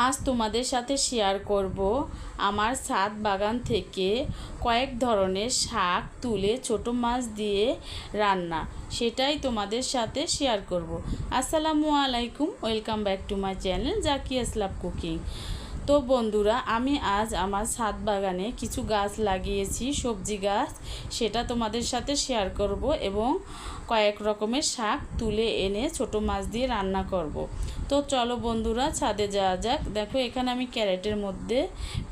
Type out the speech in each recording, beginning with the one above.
আজ তোমাদের সাথে শেয়ার করব আমার ছাদ বাগান থেকে কয়েক ধরনের শাক তুলে ছোট মাছ দিয়ে রান্না। সেটাই তোমাদের সাথে শেয়ার করব। আসসালামু আলাইকুম welcome back to my channel Zaki Aslam cooking তো বন্ধুরা, আমি আজ আমার ছাদ বাগানে কিছু গাছ লাগিয়েছি, সবজি গাছ। সেটা তোমাদের সাথে শেয়ার করব এবং কয়েক রকমের শাক তুলে এনে ছোট মাছ দিয়ে রান্না করব। তো চলো বন্ধুরা, ছাদে যাওয়া যাক। দেখো, এখানে আমি ক্যারেটের মধ্যে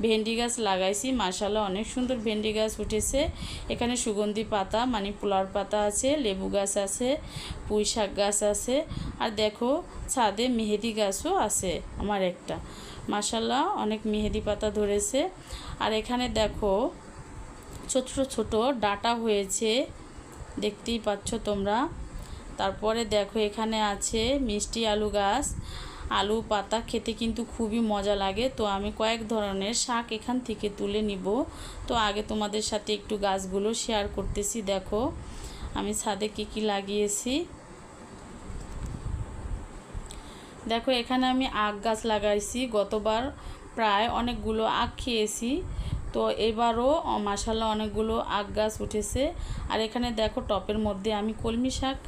ভেন্ডি গাছ লাগাইছি। মাসালা অনেক সুন্দর ভেন্ডি গাছ উঠেছে। এখানে সুগন্ধি পাতা মানে পোলার পাতা আছে, লেবু গাছ আছে পুঁই শাক গাছ আছে। আর দেখো, ছাদে মেহেদি গাছও আছে, আমার একটা। মাসাল্লাহ অনেক মেহেদি পাতা ধরেছে। আর এখানে দেখো, ছোট ছোট ডাটা হয়েছে, দেখতেই পাচ্ছ তোমরা। তারপরে দেখো, এখানে আছে মিষ্টি আলু গাছ। আলু পাতা খেতে কিন্তু খুবই মজা লাগে। তো আমি কয়েক ধরনের শাক এখান থেকে তুলে নিব। তো আগে তোমাদের সাথে একটু গাছগুলো শেয়ার করতেছি, দেখো। আমি ছাদে কী কী লাগিয়েছি। দেখো, এখানে আমি আখ গাছ লাগাইছি গতবার। প্রায় অনেকগুলো আখ খেয়েছি। তো এবারও মাসাল্লাহ অনেকগুলো আখ গাছ উঠেছে। আর এখানে দেখো, টপের মধ্যে আমি কলমি শাক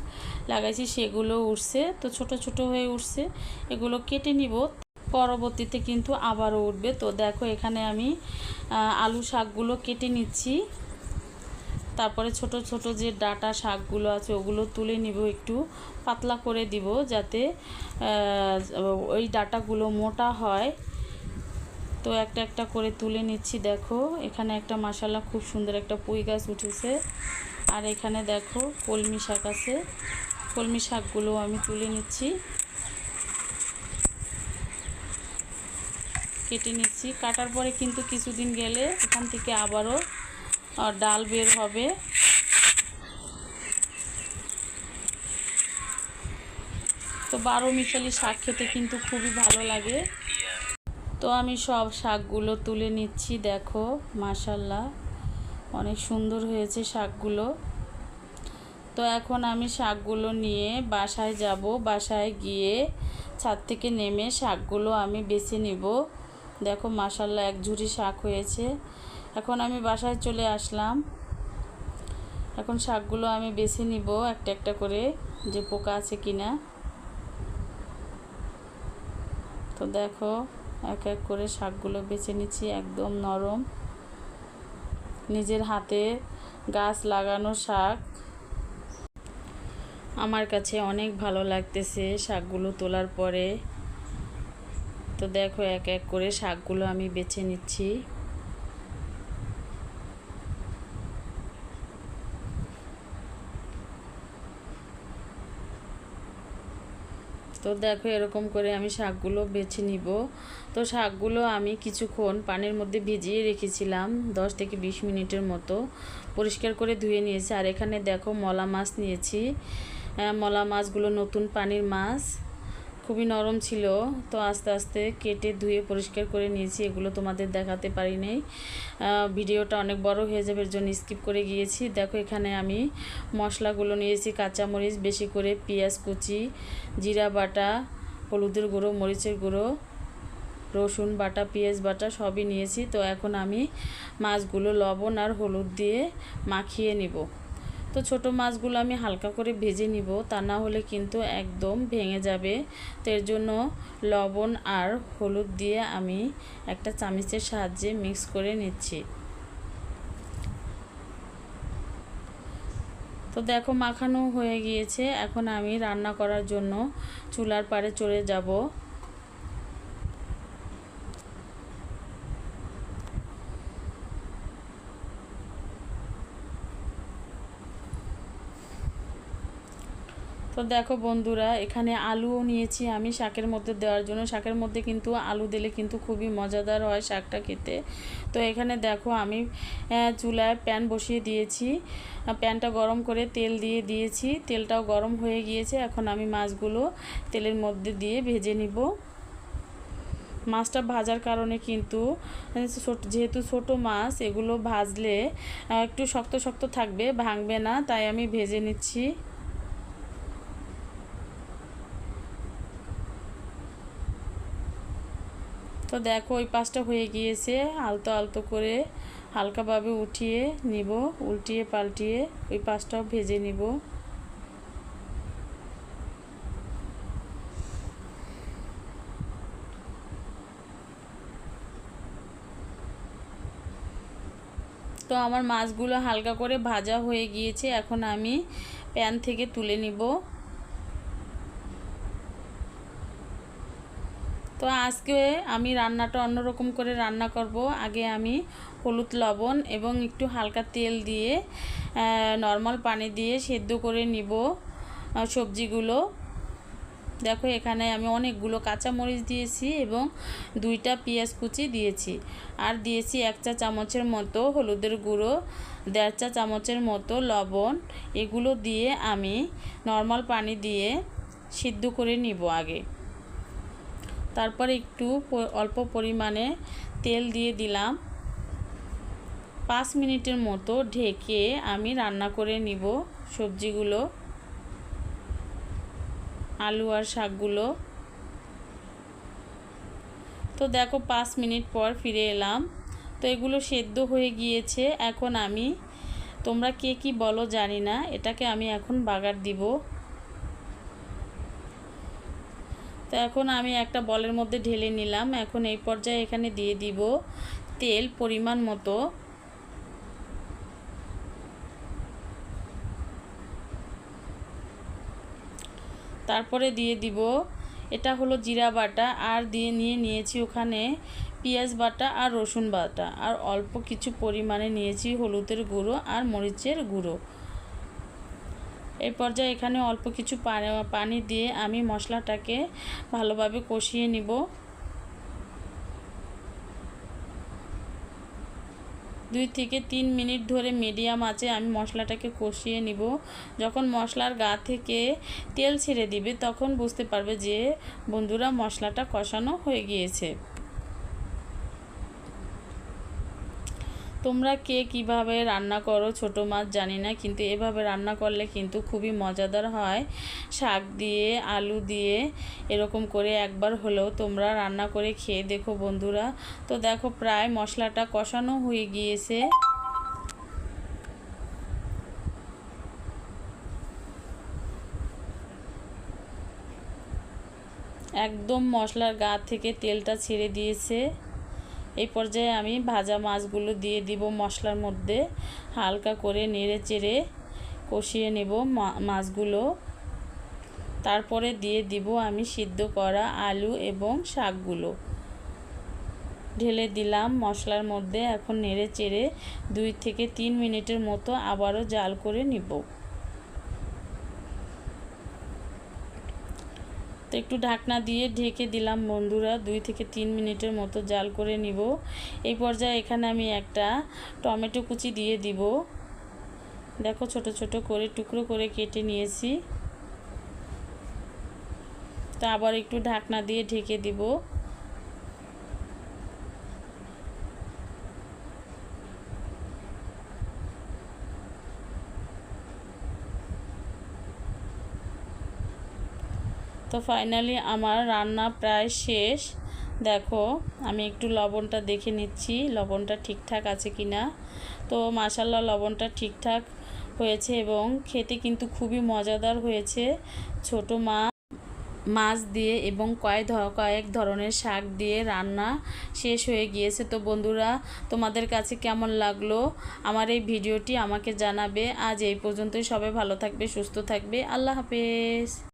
লাগাইছি, সেগুলো উঠছে। তো ছোট ছোট হয়ে উঠছে, এগুলো কেটে নিব। পরবর্তীতে কিন্তু আবারও উঠবে। তো দেখো, এখানে আমি আলু শাকগুলো কেটে নিচ্ছি। তারপরে ছোট ছোট যে ডাটা শাকগুলো আছে ওগুলো তুলে নিব একটু পাতলা করে দিব যাতে ওই ডাটাগুলো মোটা হয়। তো একটা একটা করে তুলে নিচ্ছি, দেখো। এখানে একটা মাসালা খুব সুন্দর একটা পুঁই গাছ উঠেছে। আর এখানে দেখো কলমি শাক আছে। কলমি শাকগুলো আমি তুলে নিচ্ছি। কেটে নিচ্ছি। কাটার পরে কিন্তু কিছুদিন গেলে এখান থেকে আবারও ডাল বের হবে। তো বারো মিশালি শাক খেতে কিন্তু খুবই ভালো লাগে। তো আমি সব শাকগুলো তুলে নিচ্ছি, দেখো, মাশাল্লাহ, অনেক সুন্দর হয়েছে শাকগুলো। তো এখন আমি শাকগুলো নিয়ে বাসায় যাব। বাসায় গিয়ে ছাদ থেকে নেমে শাকগুলো আমি বেছে নিব। দেখো, মাশাল্লাহ, এক ঝুড়ি শাক হয়েছে। এখন আমি বাসায় চলে আসলাম। এখন শাকগুলো আমি বেছে নিব একটা একটা করে, যে পোকা আছে কিনা। তো দেখো, এক এক করে শাকগুলো বেছে নিচ্ছি, একদম নরম। নিজের হাতে গাছ লাগানো শাক। আমার কাছে অনেক ভালো লাগতেছে শাকগুলো তোলার পরে। তো দেখো, এক এক করে শাকগুলো আমি বেছে নিচ্ছি। তো দেখো এরকম করে আমি শাকগুলো বেছে নিব। তো শাকগুলো আমি কিছুক্ষণ পানির মধ্যে ভিজিয়ে রেখেছিলাম, দশ থেকে বিশ মিনিটের মতো। পরিষ্কার করে ধুয়ে নিয়েছি। আর এখানে দেখো মলা মাছ নিয়েছি। মলা মাছগুলো নতুন পানির মাছ। খুবই নরম ছিল, তো আস্তে আস্তে কেটে ধুয়ে পরিষ্কার করে নিয়েছি, এগুলো তোমাদের দেখাতে পারি নাই। ভিডিওটা অনেক বড় হয়ে যাবে, এর জন্য স্কিপ করে গিয়েছি। দেখো এখানে আমি মশলাগুলো নিয়েছি, কাঁচামরিচ, বেশি করে পেঁয়াজ কুচি, জিরা বাটা, হলুদের গুঁড়ো, মরিচের গুঁড়ো, রসুন বাটা, পেঁয়াজ বাটা সবই নিয়েছি। তো এখন আমি মাছগুলো লবণ আর হলুদ দিয়ে মাখিয়ে নিব। তো ছোট মাছগুলো আমি হালকা করে ভেজে নিব, তা না হলে কিন্তু একদম ভেঙে যাবে। তো এর জন্য লবণ আর হলুদ দিয়ে আমি একটা চামিচের সাহায্যে মিক্স করে নিচ্ছি। তো দেখো মাখানো হয়ে গিয়েছে, এখন আমি রান্না করার জন্য চুলার পাড়ে চলে যাব। তো দেখো বন্ধুরা, এখানে আলুও নিয়েছি আমি শাকের মধ্যে দেওয়ার জন্য। শাকের মধ্যে কিন্তু আলু দিলে কিন্তু খুবই মজাদার হয় শাকটা খেতে। তো এখানে দেখো আমি চুলায় প্যান বসিয়ে দিয়েছি। প্যানটা গরম করে তেল দিয়ে দিয়েছি। তেলটাও গরম হয়ে গিয়েছে। এখন আমি মাছগুলো তেলের মধ্যে দিয়ে ভেজে নিব। মাছটা ভাজার কারণে কিন্তু যেহেতু ছোট মাছ, এগুলো ভাজলে একটু শক্ত শক্ত থাকবে, ভাঙবে না, তাই আমি ভেজে নিচ্ছি। তো দেখো ওই পাশটা হয়ে গিয়েছে, আলতো আলতো করে হালকাভাবে উঠিয়ে নিব, উল্টিয়ে পাল্টিয়ে ওই পাশটাও ভেজে নিব। তো আমার মাছগুলো হালকা করে ভাজা হয়ে গিয়েছে, এখন আমি প্যান থেকে তুলে নিব। তো আজকে আমি রান্নাটা অন্যরকম করে রান্না করব। আগে আমি হলুদ লবণ এবং একটু হালকা তেল দিয়ে নর্মাল পানি দিয়ে সেদ্ধ করে নিব সবজিগুলো। দেখো এখানে আমি অনেকগুলো কাঁচামরিচ দিয়েছি এবং দুইটা পেঁয়াজ কুচি দিয়েছি। আর দিয়েছি এক চা চামচের মতো হলুদের গুঁড়ো, দেড় চা চামচের মতো লবণ। এগুলো দিয়ে আমি নর্মাল পানি দিয়ে সিদ্ধ করে নিব আগে। তারপর একটু অল্প পরিমাণে তেল দিয়ে দিলাম। পাঁচ মিনিটের মতো ঢেকে আমি রান্না করে নিব সবজিগুলো, আলু আর শাকগুলো। তো দেখো পাঁচ মিনিট পর ফিরে এলাম। তো এগুলো সেদ্ধ হয়ে গিয়েছে। এখন আমি, তোমরা কে কি বলো জানি না। এটাকে আমি এখন বাগার দিব। তো এখন আমি একটা বলের মধ্যে ঢেলে নিলাম। এখন এই পর্যায়ে এখানে দিয়ে দিব তেল পরিমাণ মতো। তারপরে দিয়ে দিব, এটা হলো জিরা বাটা, আর দিয়ে নিয়ে নিয়েছি ওখানে পেঁয়াজ বাটা আর রসুন বাটা। আর অল্প কিছু পরিমাণে নিয়েছি হলুদের গুঁড়ো আর মরিচের গুঁড়ো। এই পর্যায়ে এখানে অল্প কিছু পানি দিয়ে আমি মশলাটাকে ভালোভাবে কষিয়ে নিব। দুই থেকে তিন মিনিট ধরে মিডিয়াম আছে আমি মশলাটাকে কষিয়ে নিব। যখন মশলার গা থেকে তেল ছেড়ে দিবে, তখন বুঝতে পারবে যে বন্ধুরা মশলাটা কষানো হয়ে গিয়েছে। তোমরা কে কীভাবে রান্না করো? ছোট মাছ জানি না, কিন্তু এভাবে রান্না করলে কিন্তু খুবই মজাদার হয়। শাক দিয়ে, আলু দিয়ে এরকম করে একবার হলেও তোমরা রান্না করে খেয়ে দেখো বন্ধুরা। তো দেখো প্রায় মশলাটা কষানো হয়ে গিয়েছে। একদম মশলার গা থেকে তেলটা ছেড়ে দিয়েছে। এই পর্যায়ে আমি ভাজা মাছগুলো দিয়ে দিব মশলার মধ্যে। হালকা করে নেড়ে চেড়ে কষিয়ে নেব মাছগুলো। তারপরে দিয়ে দিব আমি সিদ্ধ করা আলু এবং শাকগুলো। ঢেলে দিলাম মশলার মধ্যে, এখন নেড়ে চেড়ে দুই থেকে তিন মিনিটের মতো আবারও জাল করে নিব। তো একটু ঢাকনা দিয়ে ঢেকে দিলাম বন্ধুরা, দুই থেকে তিন মিনিটের মতো জাল করে নিব। এই পর্যায়ে এখানে আমি একটা টমেটো কুচি দিয়ে দিব। দেখো ছোট ছোট করে, টুকরো করে কেটে নিয়েছি। তো আবার একটু ঢাকনা দিয়ে ঢেকে দিব। তো ফাইনালি আমার রান্না প্রায় শেষ। দেখো, আমি একটু লবণটা দেখে নিচ্ছি, লবণটা ঠিকঠাক আছে কি না তো মাসাল্লা লবণটা ঠিকঠাক হয়েছে এবং খেতে কিন্তু খুবই মজাদার হয়েছে। ছোট মা মাছ দিয়ে এবং কয়েক কয়েক ধরনের শাক দিয়ে রান্না শেষ হয়ে গিয়েছে। তো বন্ধুরা, তোমাদের কাছে কেমন লাগল? আমার এই ভিডিওটি আমাকে জানাবে। আজ এই পর্যন্তই। সবাই ভালো থাকবে, সুস্থ থাকবে। আল্লাহ হাফেজ।